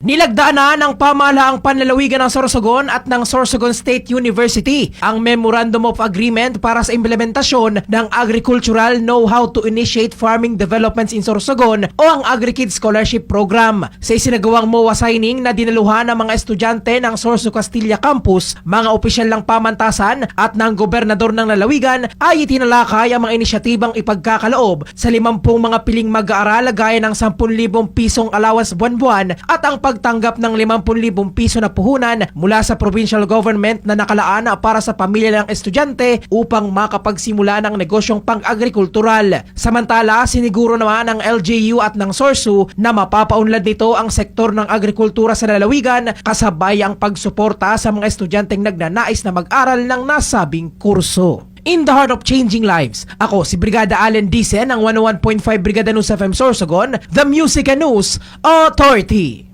Nilagdaan na ng pamahalaang panlalawigan ng Sorsogon at ng Sorsogon State University ang Memorandum of Agreement para sa implementasyon ng Agricultural Know-How to Initiate Farming Developments in Sorsogon o ang AgriKids Scholarship Program. Sa isinagawang MOA signing na dinaluhan ng mga estudyante ng Sorso Castilla Campus, mga opisyal ng pamantasan at ng gobernador ng lalawigan ay itinalakay ang mga inisyatibang ipagkakaloob sa 50 mga piling mag-aaral gaya ng 10,000 pisong allowance buwan-buwan at ang pagtanggap ng 50,000 piso na puhunan mula sa provincial government na nakalaan para sa pamilya ng estudyante upang makapagsimula ng negosyong pang-agrikultural. Samantala, siniguro naman ng LGU at ng SORSU na mapapaunlad nito ang sektor ng agrikultura sa lalawigan kasabay ang pagsuporta sa mga estudyanteng nagnanais na mag-aral ng nasabing kurso. In the heart of changing lives, ako si Brigada Allen Dicen ng 101.5 Brigada News FM Sorsogon, the Music and News Authority.